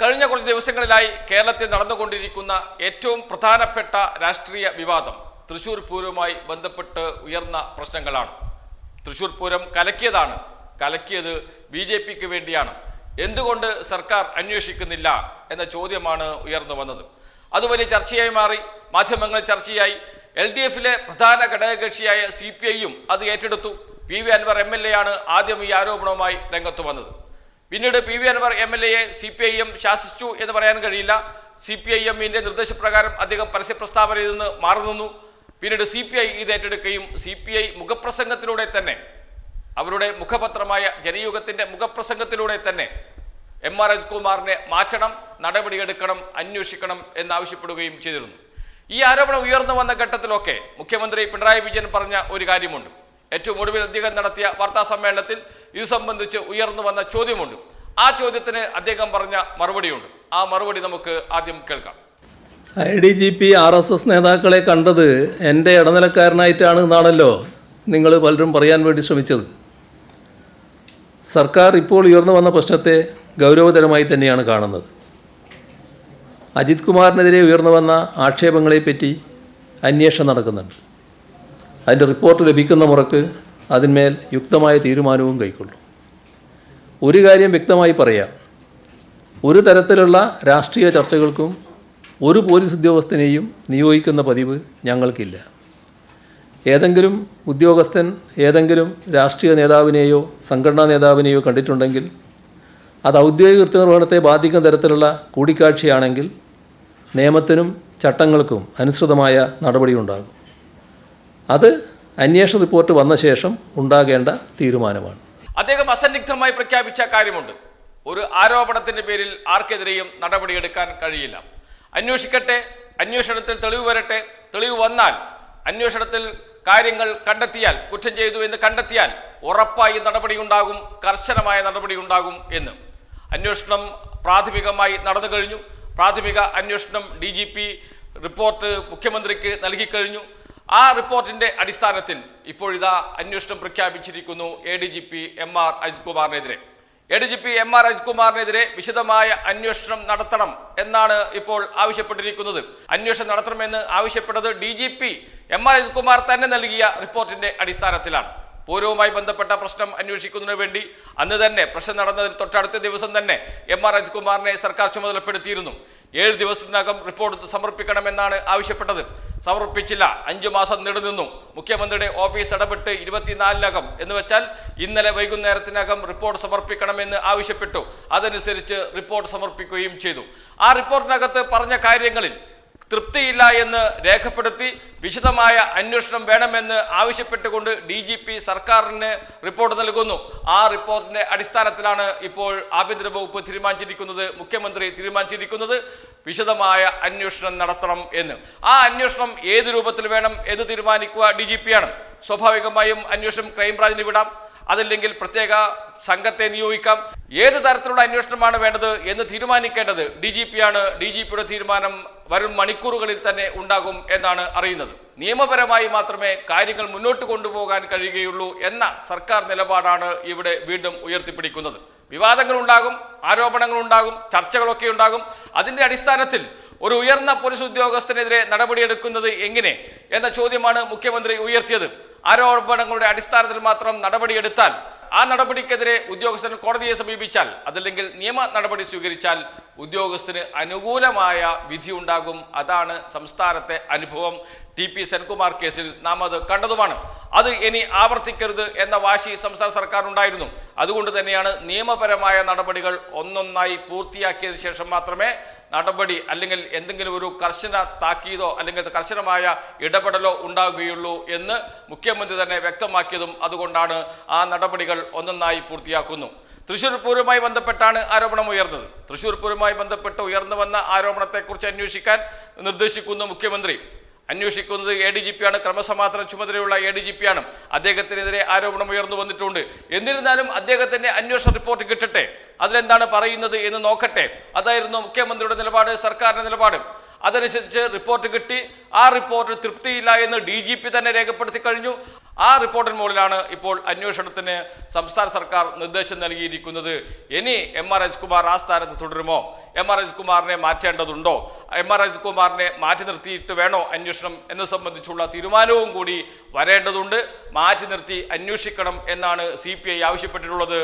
കഴിഞ്ഞ കുറച്ച് ദിവസങ്ങളിലായി കേരളത്തിൽ നടന്നുകൊണ്ടിരിക്കുന്ന ഏറ്റവും പ്രധാനപ്പെട്ട രാഷ്ട്രീയ വിവാദം തൃശൂർ പൂരവുമായി ബന്ധപ്പെട്ട് ഉയർന്ന പ്രശ്നങ്ങളാണ്. തൃശൂർ പൂരം കലക്കിയതാണ്. കലക്കിയത് ബി ജെ പിക്ക് വേണ്ടിയാണ്. എന്തുകൊണ്ട് സർക്കാർ അന്വേഷിക്കുന്നില്ല എന്ന ചോദ്യമാണ് ഉയർന്നു വന്നത്. അത് വലിയ ചർച്ചയായി മാറി. മാധ്യമങ്ങൾ ചർച്ചയായി. എൽ ഡി എഫിലെ പ്രധാന ഘടകകക്ഷിയായ സി പി ഐയും അത് ഏറ്റെടുത്തു. P V Anvar M L A ആണ് ആദ്യം ഈ ആരോപണവുമായി രംഗത്ത് വന്നത്. പിന്നീട് P V Anvar M L എയെ C P I M ശാസിച്ചു എന്ന് പറയാൻ കഴിയില്ല. സി പി ഐ എമ്മിന്റെ നിർദ്ദേശപ്രകാരം അദ്ദേഹം പരസ്യ പ്രസ്താവനയിൽ നിന്ന് മാറി നിന്നു. പിന്നീട് സി പി ഐ ഇത് ഏറ്റെടുക്കുകയും സി പി ഐ മുഖപ്രസംഗത്തിലൂടെ തന്നെ അവരുടെ മുഖപത്രമായ ജനയുഗത്തിന്റെ മുഖപ്രസംഗത്തിലൂടെ തന്നെ എം ആർ രാജ്കുമാറിനെ മാറ്റണം നടപടിയെടുക്കണം അന്വേഷിക്കണം എന്നാവശ്യപ്പെടുകയും ചെയ്തിരുന്നു. ഈ ആരോപണം ഉയർന്നു വന്ന ഘട്ടത്തിലൊക്കെ മുഖ്യമന്ത്രി പിണറായി വിജയൻ പറഞ്ഞ ഒരു കാര്യമുണ്ട്. ഏറ്റവും ഒടുവിൽ അദ്ദേഹം നടത്തിയ വാർത്താ സമ്മേളനത്തിൽ ഇത് സംബന്ധിച്ച് ഉയർന്നു വന്ന ചോദ്യമുണ്ട്. ആ ചോദ്യത്തിന് അദ്ദേഹം പറഞ്ഞ മറുപടിയുണ്ട്. ആ മറുപടി നമുക്ക് ആദ്യം കേൾക്കാം. I D G P R S S നേതാക്കളെ കണ്ടത് എന്റെ ഇടനിലക്കാരനായിട്ടാണ് എന്നാണല്ലോ നിങ്ങൾ പലരും പറയാൻ വേണ്ടി ശ്രമിച്ചത്. സർക്കാർ ഇപ്പോൾ ഉയർന്നു വന്ന പ്രശ്നത്തെ ഗൗരവതരമായി തന്നെയാണ് കാണുന്നത്. അജിത് കുമാറിനെതിരെ ഉയർന്നു വന്ന ആക്ഷേപങ്ങളെപ്പറ്റി അന്വേഷണം നടക്കുന്നുണ്ട്. അതിന്റെ റിപ്പോർട്ട് ലഭിക്കുന്ന മുറക്ക് അതിന്മേൽ യുക്തമായ തീരുമാനവും കൈക്കൊള്ളും. ഒരു കാര്യം വ്യക്തമായി പറയാം. ഒരു തരത്തിലുള്ള രാഷ്ട്രീയ ചർച്ചകൾക്കും ഒരു പോലീസ് ഉദ്യോഗസ്ഥനെയും നിയോഗിക്കുന്ന പതിവ് ഞങ്ങൾക്കില്ല. ഏതെങ്കിലും ഉദ്യോഗസ്ഥൻ ഏതെങ്കിലും രാഷ്ട്രീയ നേതാവിനെയോ സംഘടനാ നേതാവിനെയോ കണ്ടിട്ടുണ്ടെങ്കിൽ അത് ഔദ്യോഗിക കൃത്യനിർവഹണത്തെ ബാധിക്കുന്ന തരത്തിലുള്ള കൂടിക്കാഴ്ചയാണെങ്കിൽ നിയമത്തിനും ചട്ടങ്ങൾക്കും അനുസൃതമായ നടപടിയുണ്ടാകും. അത് അന്വേഷണ റിപ്പോർട്ട് വന്ന ശേഷം ഉണ്ടാകേണ്ട തീരുമാനമാണ്. അദ്ദേഹം അസന്നിഗ്ധമായി പ്രഖ്യാപിച്ച കാര്യമുണ്ട്. ഒരു ആരോപണത്തിന്റെ പേരിൽ ആർക്കെതിരെയും നടപടിയെടുക്കാൻ കഴിയില്ല. അന്വേഷിക്കട്ടെ അന്വേഷണത്തിൽ തെളിവ് വരട്ടെ തെളിവ് വന്നാൽ അന്വേഷണത്തിൽ കാര്യങ്ങൾ കണ്ടെത്തിയാൽ കുറ്റം ചെയ്തു എന്ന് കണ്ടെത്തിയാൽ ഉറപ്പായി നടപടി ഉണ്ടാകും കർശനമായ നടപടി ഉണ്ടാകും എന്ന്. അന്വേഷണം പ്രാഥമികമായി നടന്നു കഴിഞ്ഞു. പ്രാഥമിക അന്വേഷണം ഡി റിപ്പോർട്ട് മുഖ്യമന്ത്രിക്ക് നൽകിക്കഴിഞ്ഞു ആ റിപ്പോർട്ടിന്റെ അടിസ്ഥാനത്തിൽ ഇപ്പോഴിതാ അന്വേഷണം പ്രഖ്യാപിച്ചിരിക്കുന്നു A D G P M R Ajith കുമാറിനെതിരെ A D G P M R Ajith കുമാറിനെതിരെ വിശദമായ അന്വേഷണം നടത്തണം എന്നാണ് ഇപ്പോൾ ആവശ്യപ്പെട്ടിരിക്കുന്നത്. അന്വേഷണം നടത്തണമെന്ന് ആവശ്യപ്പെട്ടത് D G P M R Ajith Kumar തന്നെ നൽകിയ റിപ്പോർട്ടിന്റെ അടിസ്ഥാനത്തിലാണ്. പൂരവുമായി ബന്ധപ്പെട്ട പ്രശ്നം അന്വേഷിക്കുന്നതിന് വേണ്ടി അന്ന് തന്നെ പ്രശ്നം നടന്നതിന് തൊട്ടടുത്ത ദിവസം തന്നെ എം ആർ അജിത്കുമാറിനെ സർക്കാർ ചുമതലപ്പെടുത്തിയിരുന്നു. ഏഴ് ദിവസത്തിനകം റിപ്പോർട്ട് സമർപ്പിക്കണമെന്നാണ് ആവശ്യപ്പെട്ടത്. സമർപ്പിച്ചില്ല. അഞ്ചു മാസം നീണ്ടുനിന്നു. മുഖ്യമന്ത്രിയുടെ ഓഫീസ് ഇടപെട്ട് ഇരുപത്തിനാലിനകം. എന്ന് വെച്ചാൽ ഇന്നലെ വൈകുന്നേരത്തിനകം റിപ്പോർട്ട് സമർപ്പിക്കണമെന്ന് ആവശ്യപ്പെട്ടു. അതനുസരിച്ച് റിപ്പോർട്ട് സമർപ്പിക്കുകയും ചെയ്തു. ആ റിപ്പോർട്ടിനകത്ത് പറഞ്ഞ കാര്യങ്ങളിൽ തൃപ്തിയില്ല എന്ന് രേഖപ്പെടുത്തി വിശദമായ അന്വേഷണം വേണമെന്ന് ആവശ്യപ്പെട്ടുകൊണ്ട് ഡി ജി പി സർക്കാരിന് റിപ്പോർട്ട് നൽകുന്നു. ആ റിപ്പോർട്ടിന്റെ അടിസ്ഥാനത്തിലാണ് ഇപ്പോൾ ആഭ്യന്തര വകുപ്പ് തീരുമാനിച്ചിരിക്കുന്നത് മുഖ്യമന്ത്രി തീരുമാനിച്ചിരിക്കുന്നത്. വിശദമായ അന്വേഷണം നടത്തണം എന്ന്. ആ അന്വേഷണം ഏത് രൂപത്തിൽ വേണം എന്ന് തീരുമാനിക്കുക ഡി ജി പി ആണ്. സ്വാഭാവികമായും അന്വേഷണം ക്രൈംബ്രാഞ്ചിന് വിടാം. അതല്ലെങ്കിൽ പ്രത്യേക സംഘത്തെ നിയോഗിക്കാം. ഏത് തരത്തിലുള്ള അന്വേഷണമാണ് വേണ്ടത് എന്ന് തീരുമാനിക്കേണ്ടത് ഡി ജി പി ആണ്. ഡി ജി പിയുടെ തീരുമാനം വരും മണിക്കൂറുകളിൽ തന്നെ ഉണ്ടാകും എന്നാണ് അറിയുന്നത്. നിയമപരമായി മാത്രമേ കാര്യങ്ങൾ മുന്നോട്ട് കൊണ്ടുപോകാൻ കഴിയുകയുള്ളൂ എന്ന സർക്കാർ നിലപാടാണ് ഇവിടെ വീണ്ടും ഉയർത്തിപ്പിടിക്കുന്നത്. വിവാദങ്ങൾ ഉണ്ടാകും ആരോപണങ്ങൾ ഉണ്ടാകും ചർച്ചകളൊക്കെ ഉണ്ടാകും. അതിന്റെ അടിസ്ഥാനത്തിൽ ഒരു ഉയർന്ന പോലീസ് ഉദ്യോഗസ്ഥനെതിരെ നടപടിയെടുക്കുന്നത് എങ്ങനെ എന്ന ചോദ്യമാണ് മുഖ്യമന്ത്രി ഉയർത്തിയത്. ആരോപണങ്ങളുടെ അടിസ്ഥാനത്തിൽ മാത്രം നടപടിയെടുത്താൽ ആ നടപടിക്കെതിരെ ഉദ്യോഗസ്ഥൻ കോടതിയെ സമീപിച്ചാൽ അതല്ലെങ്കിൽ നിയമ നടപടി സ്വീകരിച്ചാൽ ഉദ്യോഗസ്ഥന് അനുകൂലമായ വിധി ഉണ്ടാകും. അതാണ് സംസ്ഥാനത്തെ അനുഭവം. ടി പി സെൻകുമാർ കേസിൽ നാം അത് കണ്ടതുമാണ്. അത് ഇനി ആവർത്തിക്കരുത് എന്ന വാശി സംസ്ഥാന സർക്കാർ ഉണ്ടായിരുന്നു അതുകൊണ്ട് തന്നെയാണ് നിയമപരമായ നടപടികൾ ഒന്നൊന്നായി പൂർത്തിയാക്കിയതിനു ശേഷം മാത്രമേ നടപടി അല്ലെങ്കിൽ എന്തെങ്കിലും ഒരു കർശന താക്കീതോ അല്ലെങ്കിൽ കർശനമായ ഇടപെടലോ ഉണ്ടാകുകയുള്ളൂ എന്ന് മുഖ്യമന്ത്രി തന്നെ വ്യക്തമാക്കിയതും അതുകൊണ്ടാണ് ആ നടപടികൾ ഒന്നൊന്നായി പൂർത്തിയാക്കുന്നു. തൃശ്ശൂർ പൂരവുമായി ബന്ധപ്പെട്ടാണ് ആരോപണം ഉയർന്നത്. തൃശ്ശൂർ പൂരവുമായി ബന്ധപ്പെട്ട് ഉയർന്നു വന്ന ആരോപണത്തെക്കുറിച്ച് അന്വേഷിക്കാൻ നിർദ്ദേശിക്കുന്നു മുഖ്യമന്ത്രി. അന്വേഷിക്കുന്നത് എ ഡി ജി പിയാണ് ക്രമസമാധാന ചുമതലയുള്ള എ ഡി ജി പി ആണ്. അദ്ദേഹത്തിനെതിരെ ആരോപണം ഉയർന്നു വന്നിട്ടുണ്ട്. എന്നിരുന്നാലും അദ്ദേഹത്തിന്റെ അന്വേഷണ റിപ്പോർട്ട് കിട്ടട്ടെ. അതിലെന്താണ് പറയുന്നത് എന്ന് നോക്കട്ടെ. അതായിരുന്നു മുഖ്യമന്ത്രിയുടെ നിലപാട് സർക്കാരിന്റെ നിലപാട്. അതനുസരിച്ച് റിപ്പോർട്ട് കിട്ടി. ആ റിപ്പോർട്ട് തൃപ്തിയില്ല എന്ന് ഡി ജി പി തന്നെ രേഖപ്പെടുത്തി കഴിഞ്ഞു. ആ റിപ്പോർട്ടിന് മുകളിലാണ് ഇപ്പോൾ അന്വേഷണത്തിന് സംസ്ഥാന സർക്കാർ നിർദ്ദേശം നൽകിയിരിക്കുന്നത്. ഇനി എം ആർ എച്ച് കുമാർ ആ സ്ഥാനത്ത് തുടരുമോ? എം ആർ അജിത്കുമാറിനെ മാറ്റേണ്ടതുണ്ടോ? എം ആർ അജിത്കുമാറിനെ മാറ്റി നിർത്തിയിട്ട് വേണോ അന്വേഷണം എന്ന് സംബന്ധിച്ചുള്ള തീരുമാനവും കൂടി വരേണ്ടതുണ്ട്. മാറ്റി നിർത്തി അന്വേഷിക്കണം എന്നാണ് സി പി ഐ ആവശ്യപ്പെട്ടിട്ടുള്ളത്.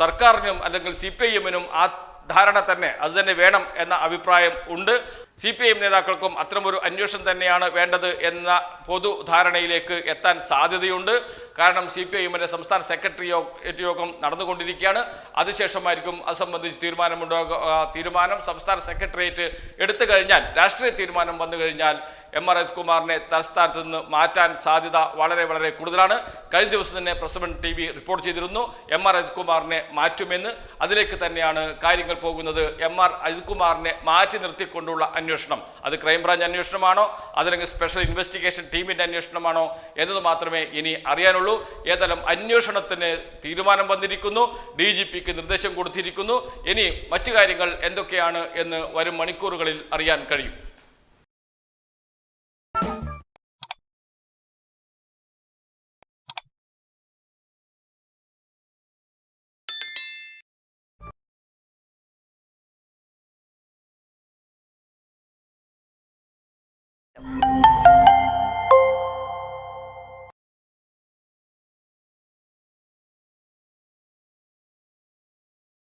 സർക്കാരിനും അല്ലെങ്കിൽ സി പി ഐ എമ്മിനും ആ ധാരണ തന്നെ അത് തന്നെ വേണം എന്ന അഭിപ്രായം ഉണ്ട്. സി പി ഐ എം നേതാക്കൾക്കും അത്തരമൊരു അന്വേഷണം തന്നെയാണ് വേണ്ടത് എന്ന പൊതുധാരണയിലേക്ക് എത്താൻ സാധ്യതയുണ്ട്. കാരണം സി പി ഐ എമ്മിന്റെ സംസ്ഥാന സെക്രട്ടറി യോഗ യോഗം നടന്നുകൊണ്ടിരിക്കുകയാണ്. അതിനുശേഷമായിരിക്കും അത് സംബന്ധിച്ച് തീരുമാനമുണ്ടാകുക തീരുമാനം സംസ്ഥാന സെക്രട്ടേറിയറ്റ് എടുത്തു കഴിഞ്ഞാൽ രാഷ്ട്രീയ തീരുമാനം വന്നു കഴിഞ്ഞാൽ എം ആർ എസ് കുമാറിനെ തലസ്ഥാനത്ത് നിന്ന് മാറ്റാൻ സാധ്യത വളരെ വളരെ കൂടുതലാണ്. കഴിഞ്ഞ ദിവസം തന്നെ പ്രസിഡന്റ് ടി വി റിപ്പോർട്ട് ചെയ്തിരുന്നു എം ആർ അജിത്കുമാറിനെ മാറ്റുമെന്ന്. അതിലേക്ക് തന്നെയാണ് കാര്യങ്ങൾ പോകുന്നത്. എം ആർ അജിത്കുമാറിനെ മാറ്റി നിർത്തിക്കൊണ്ടുള്ള അന്വേഷണം. അത് ക്രൈംബ്രാഞ്ച് അന്വേഷണമാണോ? അതല്ലെങ്കിൽ സ്പെഷ്യൽ ഇൻവെസ്റ്റിഗേഷൻ ടീമിന്റെ അന്വേഷണമാണോ? എന്നത് മാത്രമേ ഇനി അറിയാനുള്ളൂ. ഏതായാലും അന്വേഷണത്തിന് തീരുമാനം വന്നിരിക്കുന്നു. ഡി ജി പിക്ക് നിർദ്ദേശം കൊടുത്തിരിക്കുന്നു. ഇനി മറ്റു കാര്യങ്ങൾ എന്തൊക്കെയാണ് എന്ന് വരും മണിക്കൂറുകളിൽ അറിയാൻ കഴിയും.